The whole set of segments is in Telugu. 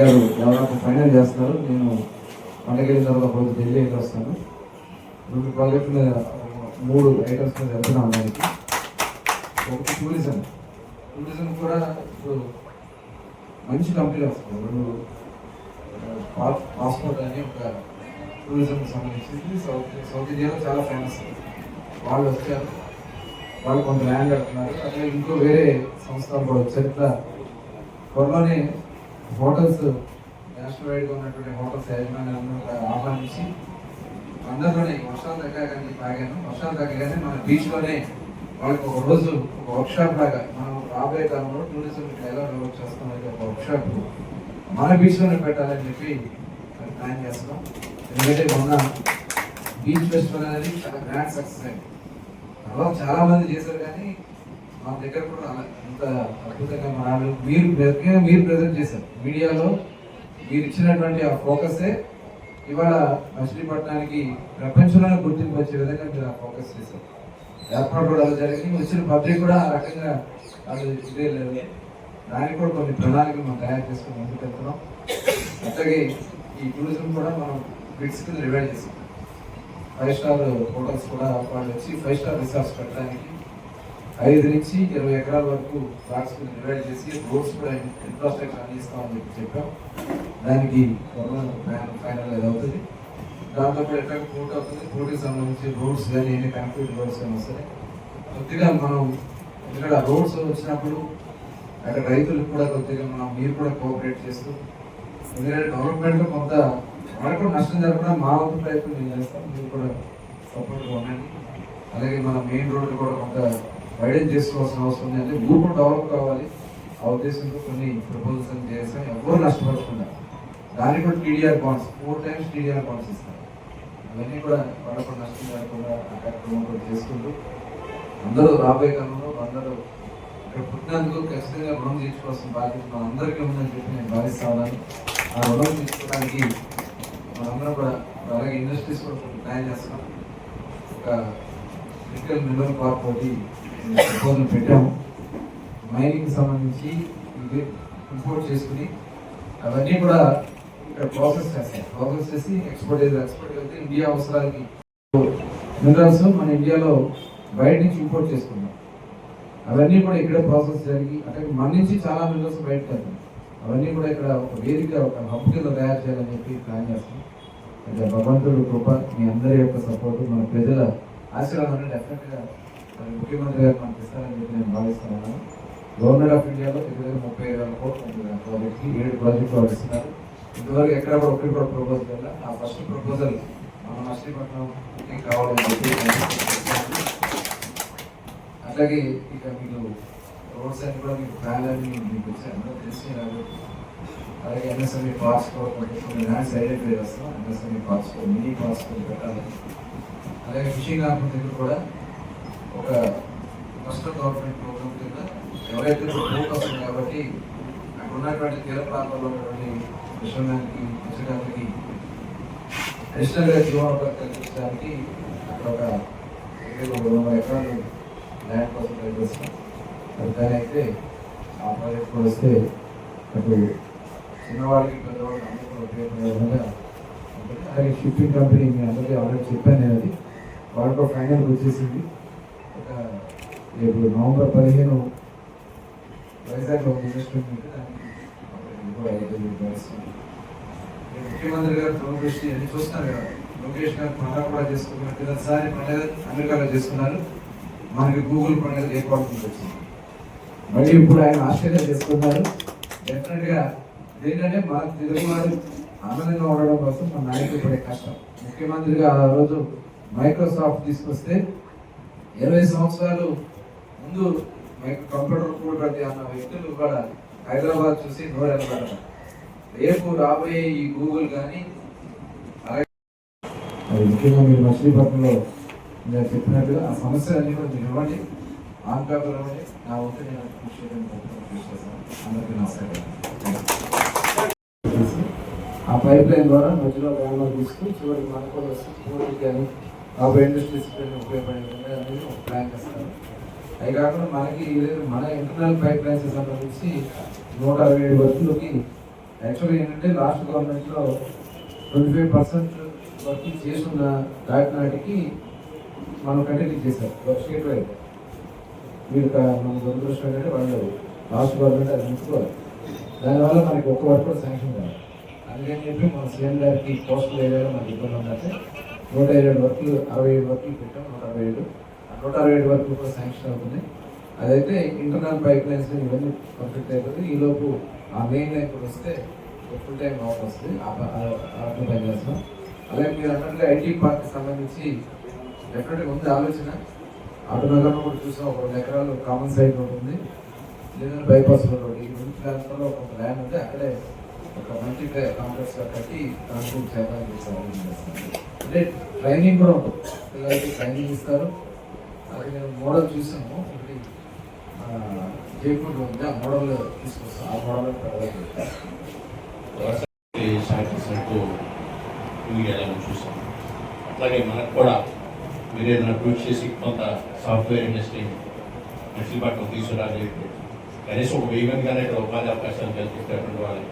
గారు దాదాపు ఫైనల్ చేస్తున్నారు నేను పండగలిన తర్వాత ఒక రోజు ఢిల్లీ వెళ్ళి వస్తాను. రెండు ప్రాజెక్ట్ మీద మూడు ఐటమ్స్ మీద వెళ్తున్నాం దానికి ఒకటి టూరిజం టూరిజం కూడా ఇప్పుడు మంచి కంపెనీ వస్తుంది. రెండు పాస్పోర్ట్ అని ఒక టూరిజంకి సంబంధించింది. సౌత్ సౌత్ ఇండియాలో చాలా ఫేమస్ వాళ్ళు వచ్చారు. వాళ్ళు కొంత ల్యాండ్ అడుగుతున్నారు అట్లా ఇంకో వేరే సంస్థలు కూడా వచ్చారు. త్వరలోనే హోటల్స్ నేషనల్ వైడ్గా ఉన్నటువంటి హోటల్స్ యాజమాన్యాలను ఆహ్వానించి అందరిలోనే వర్షాలు తగ్గగానే తాగాను. వర్షాలు తగ్గగానే మన బీచ్లోనే వాళ్ళకి ఒక రోజు ఒక వర్క్షాప్ లాగా మనం రాబోయే కాలంలో టూరిజం ఎలా డెవలప్ చేస్తాం ఒక వర్క్షాప్ మన బీచ్లోనే పెట్టాలని చెప్పి ప్లాన్ చేస్తున్నాం ఎందుకంటే మొన్న బీచ్ ఫెస్టివల్ అనేది చాలా గ్రాండ్ సక్సెస్ అయింది. అలా చాలా మంది చేశారు కానీ మా దగ్గర కూడా అలా అంత అద్భుతంగా మన మీరు ముఖ్యంగా మీరు ప్రజెంట్ చేశారు. మీడియాలో మీరు ఇచ్చినటువంటి ఆ ఫోకసే ఇవాళ మచిలీపట్నానికి ప్రపంచంలోనే గుర్తింపు వచ్చే విధంగా మీరు ఆ ఫోకస్ చేశారు. ఏర్పాటు కూడా అలా జరిగింది. వచ్చిన పబ్లిక్ కూడా ఆ రకంగా అది ఇదే లేదు. దానికి కూడా కొన్ని ప్రణాళికలు మనం తయారు చేసుకుని ముందుకు వెళ్తున్నాం అట్లాగే ఈ టూరిజం కూడా మనం బిట్స్ కింద రివైడ్ చేసాం ఫైవ్ స్టార్ హోటల్స్ కూడా వాళ్ళు వచ్చి ఫైవ్ స్టార్ రిసార్ట్స్ పెట్టడానికి ఐదు నుంచి ఇరవై ఎకరాల వరకు ఫ్లాట్స్ డివైడ్ చేసి రోడ్స్ కూడా ఇన్ఫ్రాస్ట్రక్చర్ అందిస్తామని చెప్పి చెప్పాం. దానికి ఫైనల్ అది అవుతుంది. దాంతో పాటు ఎట్లా పోటీ అవుతుంది? పోటీకి సంబంధించి రోడ్స్ కానీ ఏంటి కనెక్టివిటీ రోడ్స్ కానీ వస్తాయి. కొద్దిగా మనం ఇక్కడ రోడ్స్ వచ్చినప్పుడు అక్కడ రైతులకు కూడా కొద్దిగా మనం మీరు కూడా కోఆపరేట్ చేస్తూ ఎందుకంటే గవర్నమెంట్ కొంత మనకు కూడా నష్టం జరగకుండా మా వంతు ప్రయత్నం నేను చేస్తాం మీరు కూడా సపోర్ట్గా ఉండండి. అలాగే మన మెయిన్ రోడ్డు కూడా కొంత వైడెన్ చేసుకోవాల్సిన అవసరం ఉంది. అంటే ఊరు కూడా డెవలప్ కావాలి. ఆ ఉద్దేశంతో కొన్ని ప్రపోజల్స్ అని చేస్తాం ఎవరు నష్టపడకుండా దానికి కూడా TDR bonds four times TDR bonds ఇస్తారు అవన్నీ కూడా వాళ్ళకు నష్టం జరగకుండా ఆ కార్యక్రమం కూడా చేసుకుంటూ అందరూ రాబోయే కాలంలో అందరూ ఇక్కడ పుట్టినందుకు ఖచ్చితంగా రుణం తీర్చుకోవాల్సిన బాధ్యత మనందరికీ ఉందని చెప్పి నేను భావిస్తా ఉన్నాను. ఆ రుణం తీర్చుకోవడానికి మనందరం కూడా అలాగే ఇండస్ట్రీస్ కూడా ప్లాన్ చేస్తున్నాం. ఒక క్రిటికల్ మినరల్ పార్క్ ఒకటి ప్రపోజల్ పెట్టాము. మైనింగ్ సంబంధించి ఇది ఇంపోర్ట్ చేసుకుని అవన్నీ కూడా ఇక్కడ ప్రాసెస్ చేస్తాం. ప్రాసెస్ చేసి ఎక్స్పోర్ట్ ఎక్స్పోర్ట్ చేస్తే ఇండియా అవసరాలకి మినరల్స్ మన ఇండియాలో బయట నుంచి ఇంపోర్ట్ చేసుకున్నాం. అవన్నీ కూడా ఇక్కడే ప్రాసెస్ జరిగి అంటే మన నుంచి చాలా మినరల్స్ బయటకు వెళ్తాయి అవన్నీ కూడా ఇక్కడ ఒక వేదిక ఒక హబ్ కింద తయారు చేయాలని చెప్పి ప్లాన్ చేస్తాం. అయితే భగవంతుడు కృప మీ అందరి యొక్క సపోర్ట్ మన ప్రజల ఆశీర్వాదం డెఫినెట్గా మరి ముఖ్యమంత్రి గారు మనకి ఇస్తారని చెప్పి నేను భావిస్తున్నాను. గవర్నమెంట్ ఆఫ్ ఇండియాలో దగ్గర ముప్పై ఐదు వేల కోట్లు ఉంటుంది ప్రాజెక్ట్కి ఏడు ప్రాజెక్టులు వాళ్ళు ఇస్తున్నారు. ఇంతవరకు ఎక్కడ కూడా ఒకటి కూడా ప్రపోజల్ వెళ్ళా ఆ ఫస్ట్ ప్రపోజల్ మన నర్సీపట్నంకి కావాలని చెప్పి అట్లాగే ఇక మీకు రోడ్స్ అన్ని కూడా మీకు ప్లాన్ అన్ని మీకు వచ్చాను తెలిసి కాబట్టి అలాగే ఎంఎస్ఎంఈ పార్క్స్ కూడా కొన్ని ల్యాండ్స్ ఐడెంటిఫై చేస్తాం ఎంఎస్ఎంఈ పార్క్స్ మినీ పార్క్స్ పెట్టాలి అలాగే ఫిషింగ్ హార్బర్ దగ్గర కూడా ఒక ఫస్ట్ గవర్నమెంట్ ప్రోగ్రామ్ కింద ఎవరైతే బోట్ వస్తుంది కాబట్టి అక్కడ ఉన్నటువంటి తీర ప్రాంతాల్లో ఉన్నటువంటి విశ్వనానికి మత్స్యకారులకి అడిషనల్గా జీవనోపాధి కల్పించడానికి అక్కడ ఒక దగ్గర ఒక రెండు ఎకరాలు ల్యాండ్ కోసం ట్రై చేస్తాం అయితే ఆ ప్రాజెక్ట్ వస్తే అటు చిన్నవాళ్ళకి పెద్దవాళ్ళకి అందరూ కూడా ఉపయోగపడే విధంగా ఉంటుంది. అలాగే షిప్పింగ్ కంపెనీ మీ అందరికీ ఆల్రెడీ చెప్పాను నేను అది. వాళ్ళు ఫైనల్ వచ్చేసింది. ఒక రేపు నవంబర్ పదిహేను వైజాగ్లో ఒక ఇన్వెస్ట్మెంట్ ఉంటే దానికి ముఖ్యమంత్రి గారు ఫోన్ చేసి అన్ని చూస్తున్నారు కదా? లోకేష్ గారు పండగ కూడా చేసుకున్నారు ప్రతిసారి పండుగ అమెరికాలో చేసుకున్నారు. మనకి గూగుల్ పండుగ ఏర్పాటు వచ్చింది మళ్ళీ ఇప్పుడు ఆయన ఆశ్చర్యం చేసుకున్నారు. డెఫినెట్గా ఏంటంటే మన తెలుగువారు ఆనందంగా ఉండడం కోసం మన నాయకులు పడే కష్టం. ముఖ్యమంత్రిగా ఆ రోజు మైక్రోసాఫ్ట్ తీసుకొస్తే ఇరవై సంవత్సరాలు ముందు కంప్యూటర్ కూడబెట్టి అన్న వ్యక్తులు కూడా హైదరాబాద్ చూసి నోరెళ్ళారు రేపు రాబోయే ఈ గూగుల్ కానీ అలాగే అది ముఖ్యంగా మీరు మచిలీపట్నంలో నేను చెప్పినట్టుగా ఆ సమస్యలన్నీ కూడా మీరు ఇవ్వండి. ఆంకాకులు నా వంతు నేను కృషి చేయడానికి అందరికీ నమస్కారం. ఆ పైప్ లైన్ ద్వారా మధ్యలో గ్రామాలు తీసుకుని చివరికి మనకు కూడా వస్తుంది. కానీ ఆ ఇండస్ట్రీస్ ఉపయోగపడే అనేది ఒక ప్లాన్ చేస్తాను. అవి కాకుండా మనకి మన ఇంటర్నల్ పైప్ లైన్స్ సంబంధించి నూట అరవై ఏడు వర్కులకి యాక్చువల్గా ఏంటంటే లాస్ట్ గవర్నమెంట్లో ట్వంటీ ఫైవ్ పర్సెంట్ వర్క్ చేస్తున్న నాటికి మనం కంటిన్యూ చేశారు వర్క్ షీట్ వైపు మీరు క- మన దురదృష్టం అంటే వాళ్ళు లాస్ట్ గవర్నమెంట్ అది ఉంచుకోవాలి దానివల్ల మనకి ఒక్క వర్క్ కూడా శాంక్షన్ కాదు. అందుకని చెప్పి మన సీఎం గారికి పోస్టులు ఏరియాలో మనకి ఇబ్బంది ఉందంటే నూట ఇరవై ఏడు వర్కులు అరవై ఏడు వర్కులు పెట్టాం నూట అరవై ఏడు. ఆ నూట అరవై ఏడు వర్కులు కూడా శాంక్షన్ అవుతుంది అదైతే ఇంటర్నల్ పైప్ లైన్స్ ఇవన్నీ కంప్లీట్ అయిపోతుంది ఈ లోపు ఆ మెయిన్ లైన్ కూడా వస్తే ఫుల్ టైం ఆఫ్ వస్తుంది. ఆ ప- పని చేస్తాం అలాగే మీరు అన్నట్టుగా ఐటీ పార్క్ సంబంధించి డెఫినెట్గా ఉంది ఆలోచన. ఆటోనగర్లో కూడా చూసాం ఒక రెండు ఎకరాలు కామన్ సైడ్ ఉంటుంది లేదా బైపాస్ రోడ్ ఈ రెండు ప్రాంతంలో ఒక ల్యాండ్ ఉంది అక్కడే ఒక మంచి కాంప్లెక్స్ కట్టి ట్రాన్స్పోర్ట్ చేద్దాం చేస్తాం అంటే ట్రైనింగ్ కూడా ఉంటుంది. పిల్లలకి ట్రైనింగ్ ఇస్తారు. అది నేను మోడల్ చూసాము ఒకటి జైపూర్లో ఉంది. ఆ మోడల్ తీసుకొస్తాను. ఆ మోడల్ సాటిస్ఫైడ్తో చూస్తాం అట్లాగే మనకు కూడా మీరు ఏదైనా ట్వీట్ చేసి కొంత సాఫ్ట్వేర్ ఇండస్ట్రీ మచిలీపట్నం తీసుకురాగలిగితే కనీసం ఒక వెయ్యి మంది కానీ ఇక్కడ ఉపాధి అవకాశాలు కల్పించేటువంటి వాళ్ళకి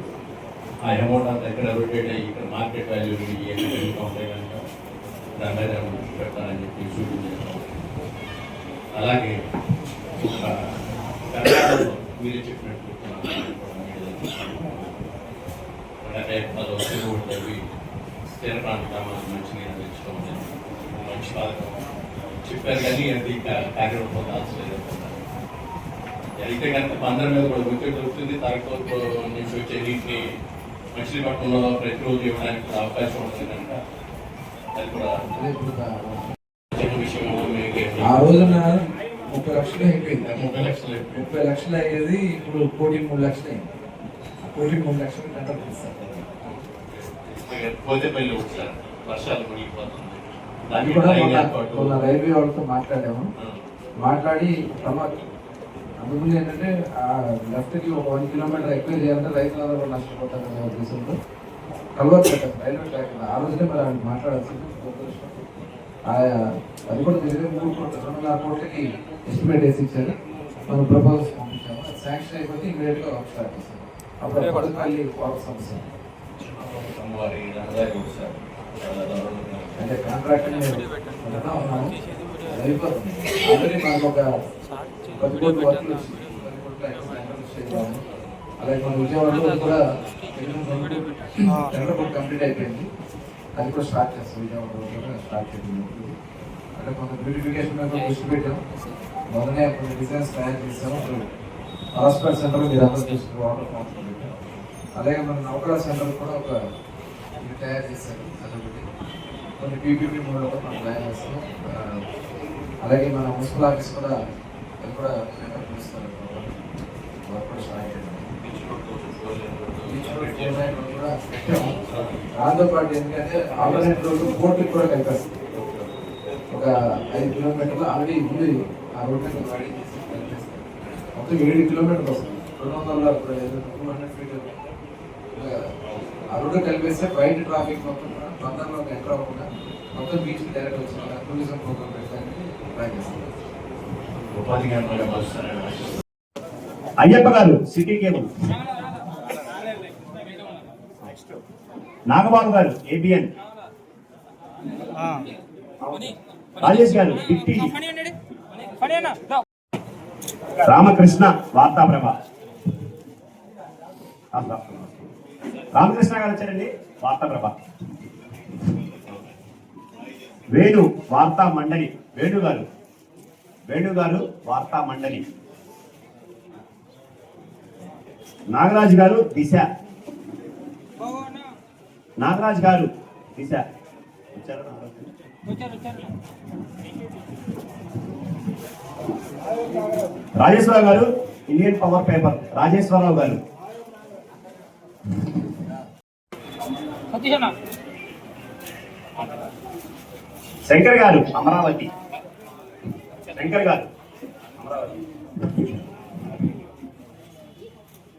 ఆ అమౌంట్ అంతా ఇక్కడ రొటేట్ అయ్యి ఇక్కడ మార్కెట్ వాల్యూ ఏమి పెరుగుతూ ఉంటాయి కనుక దాని మీద ఏమైనా దృష్టి పెట్టాలని చెప్పి సూచించాను అలాగే ఒక తెలంగాణలో మీరే చెప్పినట్టు అంటే పదో చెరువు తవ్వి స్థిర ప్రాంత గ్రామాలకు మంచినీరు అందించడం మంచి పథకం చెప్పారు కానీ అది కార్యక్రమం పొందాల్సిన అయితే కనుక బందర్ మీద కూడా వచ్చే దొరుకుతుంది తరగతి నుంచి వచ్చే నీటిని మచిలీపట్నంలో ప్రతిరోజు ఇవ్వడానికి అవకాశం ఉంటుంది కనుక అది కూడా ఆ రోజున ముప్పై లక్షలు అయిపోయింది. ముప్పై లక్షలు ముప్పై లక్షలు అయ్యేది ఇప్పుడు కోటి మూడు లక్షలు అయింది. కోటి మూడు లక్షలు తీస్తారు. పోతే పెళ్ళి ఒకసారి వర్షాలు మునిగిపోతుంది అది కూడా మొన్న రైల్వే వాళ్ళతో మాట్లాడాము. మాట్లాడి ప్రమాదం అందుకని ఏంటంటే ఆ లెఫ్ట్కి ఒక వన్ కిలోమీటర్ ఎక్కువ చేయాలంటే రైతులందరూ కూడా నష్టపోతారు అనే ఉద్దేశంతో. Culvert railway track. ఆ రోజునే మరి ఆయన మాట్లాడాల్సింది అది కూడా దగ్గర మూడు కోట్ల రెండున్నర కోట్లకి ఎస్టిమేట్ వేసి ఇచ్చారు. మనం ప్రపోజల్స్ పంపించాము. అది శాంక్షన్ అయిపోతే ఇమీడియట్గా వర్క్ స్టార్ట్ చేస్తాం అప్పుడు పదకొండు వాటర్ సమస్య. అంటే కాంట్రాక్ట్ ఉన్నాము అయిపోతుంది ఆల్రెడీ మనకు ఒక పది వర్కులు. అలాగే మన విజయవాడలో కూడా టెండర్ కూడా కంప్లీట్ అయిపోయింది అది కూడా స్టార్ట్ చేస్తాం విజయవాడలో కూడా స్టార్ట్ చేసింది అంటే కొంత బ్యూటిఫికేషన్ మీద దృష్టి పెట్టాం మొదలనే కొన్ని డిజైన్స్ తయారు చేస్తాము హాస్పిటల్ సెంటర్ మీరు అందరూ చూసిన వాటర్ ఫామ్స్ పెట్టాం అలాగే మన నౌకరా సెంటర్ కూడా ఒక తయారు చేశారు అదొకటి కొన్ని పీపీపీ మోడల్ కూడా మనం ప్లాన్ చేస్తాం అలాగే మన మున్సిపల్ ఆఫీస్ కూడా అది కూడా పిలుస్తారు వర్క్ కూడా స్టార్ట్ చేయాలి కూడా దాంతో పాటు ఎందుకంటే ఆల్టర్నేట్ రోడ్డు కోర్టుకి కూడా కలిపేస్తాం ఒక ఐదు కిలోమీటర్లు ఆల్రెడీ ఉంది. ఆ రోడ్ మొత్తం ఏడు కిలోమీటర్లు వస్తుంది. రెండు వందల టూ హండ్రెడ్ ఫీట్. ఆ రోడ్డు కలిపేస్తే బయట ట్రాఫిక్ మొత్తం కూడా బందర్లో ఎంటర్ అవ్వకుండా మొత్తం బీచ్ డైరెక్ట్ వచ్చిన టూరిజం ప్రోగ్రామ్ పెట్టడానికి ట్రై చేస్తాం. ఉపాధి జ్ఞానంగా వస్తారని ఆశిస్తున్నాను అయ్యప్ప గారు సిటీ కేబుల్. నాగబాబు గారు ఏబిఎన్ రాజేష్ గారు రామకృష్ణ వార్తాప్రభ. రామకృష్ణ గారు వచ్చారండి. వార్తాప్రభ వేణు వార్తా మండలి. వేణు గారు. వేణు గారు వార్తా మండలి. నాగరాజు గారు దిశ. నాగరాజు గారు దిశ. రాజేశ్వరరావు గారు ఇండియన్ పవర్ పేపర్. రాజేశ్వరరావు గారు సతీష్ అన్న శంకర్ గారు అమరావతి. శంకర్ గారు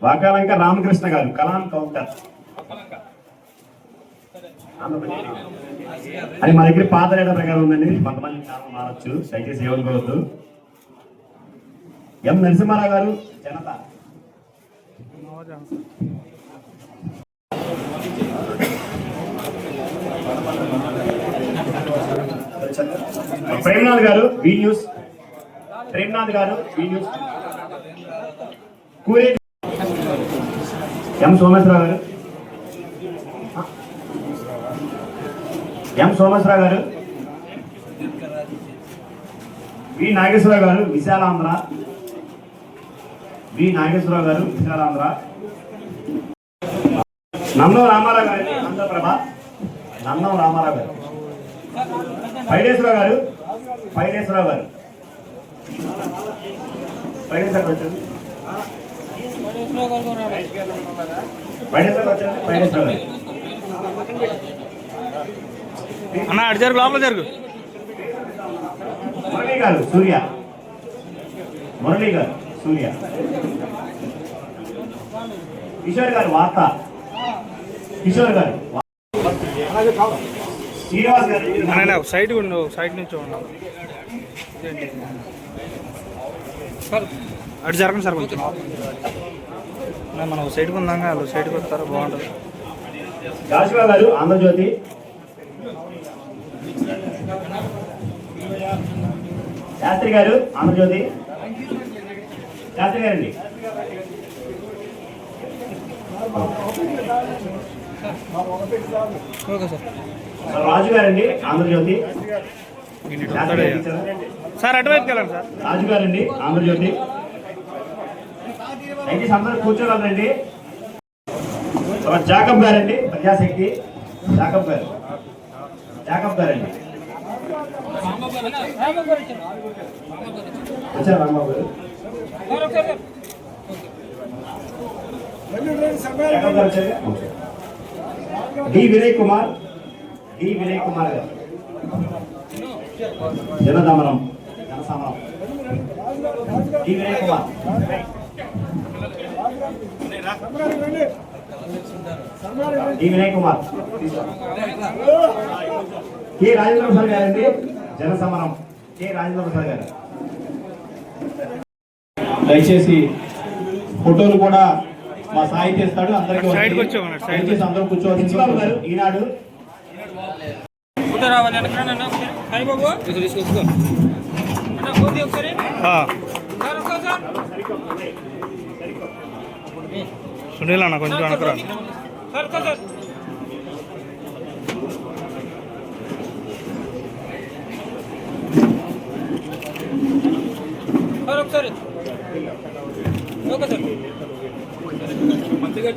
వాకాలంక రామకృష్ణ గారు కలాం కౌంటర్. అది మా దగ్గర పాత రేట ప్రకారం ఉందండి. కొంతమంది చాలా మారచ్చు. దయచేసి ఏమనుకోవద్దు ఎం నరసింహారావు గారు జనత. ప్రేమ్నాథ్ గారు బి న్యూస్. ప్రేమ్నాథ్ గారు బి న్యూస్. కూరే ఎం సోమేశ్వరరావు గారు. ఎం సోమేశ్వరరావు గారు. వి నాగేశ్వరరావు గారు విశాలాంధ్ర. వి నాగేశ్వరరావు గారు విశాలాంధ్ర. నందం రామారావు గారు ఆంధ్రప్రభ నందం రామారావు గారు. పైడేశ్వరరావు గారు పైడేశ్వరరావు గారు. వచ్చారు. అన్న అటు జరుగు లోపల జరుగు. మురళి గారు సూర్య. మురళి గారు సూర్య. కిషోర్ గారు వార్త. కిషోర్ గారు శ్రీనివాస్ అన్న సైడ్ ఉండు సైడ్ నుంచి ఇదేంటి? సార్ అటు జరగండి సార్ కొంచెం. మనం సైడ్కి ఉందాం వాళ్ళు సైడ్కి వస్తారా బాగుంటుంది. జాషువా గారు ఆంధ్రజ్యోతి. శాస్త్రి గారు ఆంధ్రజ్యోతి. శాస్త్రి గారండి. రాజు గారండి ఆంధ్రజ్యోతి? సార్ అటువైపుకి వెళ్ళండి సార్. రాజు గారండి ఆంధ్రజ్యోతి. దయచేసి అందరూ కూర్చోగలరండి. జాకబ్ గారండి ప్రజాశక్తి. జాకబ్ గారు. జాకబ్ గారండి. వచ్చారా రాంబాబు గారు? జాకబ్ గారు వచ్చారా? డి వినయ్ కుమార్ డి వినయ్ కుమార్ గారు. జనదమనం జనసమరం D Vinay Kumar D Vinay Kumar K Rajendra Prasad గారండి జనసమరం కె రాజేంద్ర ప్రసాద్ గారు. దయచేసి ఫోటోలు కూడా మా సాయి తీస్తాడు అందరికీ అందరూ కూర్చోవాలి. ఈనాడు. సునీల్ అన్న కొంచెం వెనకరా ఒకసారి. Okay sir. మంచిగా